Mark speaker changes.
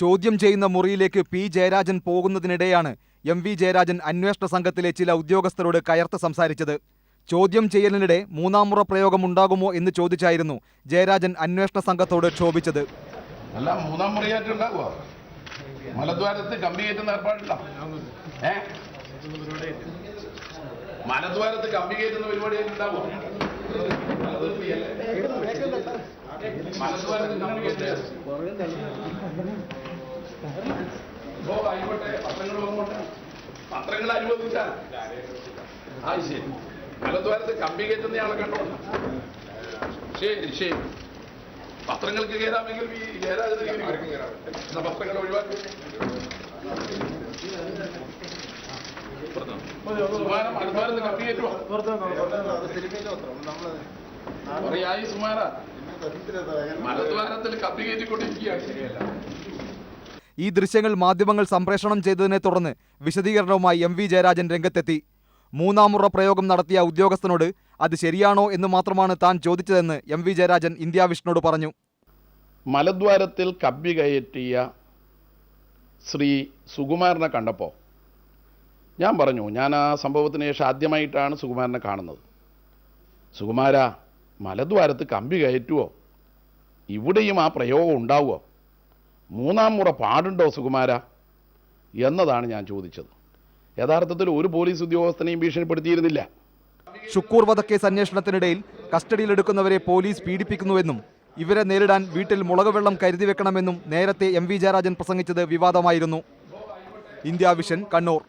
Speaker 1: ചോദ്യം ചെയ്യുന്ന മുറിയിലേക്ക് പി. ജയരാജൻ പോകുന്നതിനിടെയാണ് എം. വി. ജയരാജൻ അന്വേഷണ സംഘത്തിലെ ചില ഉദ്യോഗസ്ഥരോട് കയർത്ത് സംസാരിച്ചത്. ചോദ്യം ചെയ്യലിനിടെ മൂന്നാം മുറ പ്രയോഗം ഉണ്ടാകുമോ എന്ന് ചോദിച്ചായിരുന്നു ജയരാജൻ അന്വേഷണ സംഘത്തോട് ക്ഷോഭിച്ചത്.
Speaker 2: അല്ല മൂന്നാം മലദ്വാരത്ത് കമ്പി കയറ്റുന്ന പരിപാടിയായിട്ട് ഉണ്ടാകുമോ പത്രങ്ങൾ വന്നോട്ടെ പത്രങ്ങൾ അനുവദിച്ചാൽ ആ ശരി മലദ്വാരത്ത് കമ്പി കയറ്റുന്നയാളെ കണ്ടോ ശരി ശരി പത്രങ്ങൾക്ക് കയറാമെങ്കിൽ ഈ ജയരാജന് കയറി. എന്നാ പത്രങ്ങൾ ഒഴിവാക്കി കപ്പി കയറ്റുമോ പറയായി സുമാര മലദ്വാരത്തിൽ കയറ്റിക്കൊണ്ടിരിക്കുകയാണ്.
Speaker 1: ഈ ദൃശ്യങ്ങൾ മാധ്യമങ്ങൾ സംപ്രേഷണം ചെയ്തതിനെ തുടർന്ന് വിശദീകരണവുമായി എം വി ജയരാജൻ രംഗത്തെത്തി. മൂന്നാമുറ പ്രയോഗം നടത്തിയ ഉദ്യോഗസ്ഥനോട് അത് ശരിയാണോ എന്ന് മാത്രമാണ് താൻ ചോദിച്ചതെന്ന് എം വി ജയരാജൻ ഇന്ത്യ വിഷ്ണുവോട് പറഞ്ഞു.
Speaker 2: മലദ്വാരത്തിൽ കബ്ബി കയറ്റിയ ശ്രീ സുകുമാരനെ കണ്ടപ്പോൾ ഞാൻ പറഞ്ഞു ഞാൻ ആ സംഭവത്തിന് ശേഷം ആദ്യമായിട്ടാണ് സുകുമാരനെ കാണുന്നത്. സുകുമാര മലദ്വാരത്ത് കമ്പി കയറ്റുമോ ഇവിടെയും ആ പ്രയോഗം ഉണ്ടാവുമോ മൂന്നാം മുറ പാടുണ്ടോ സുകുമാര? എന്നതാണ് ഞാൻ ചോദിച്ചത്. യഥാർത്ഥത്തിൽ ഒരു പോലീസ് ഉദ്യോഗസ്ഥനെയും ഭീഷണിപ്പെടുത്തിയിരുന്നില്ല.
Speaker 1: ഷുക്കൂർ വധക്കേസ് അന്വേഷണത്തിനിടയിൽ കസ്റ്റഡിയിലെടുക്കുന്നവരെ പോലീസ് പീഡിപ്പിക്കുന്നുവെന്നും ഇവരെ നേരിടാൻ വീട്ടിൽ മുളക് വെള്ളം കരുതി വെക്കണമെന്നും നേരത്തെ എം വി ജയരാജൻ പ്രസംഗിച്ചത് വിവാദമായിരുന്നു. India Vision Kannur.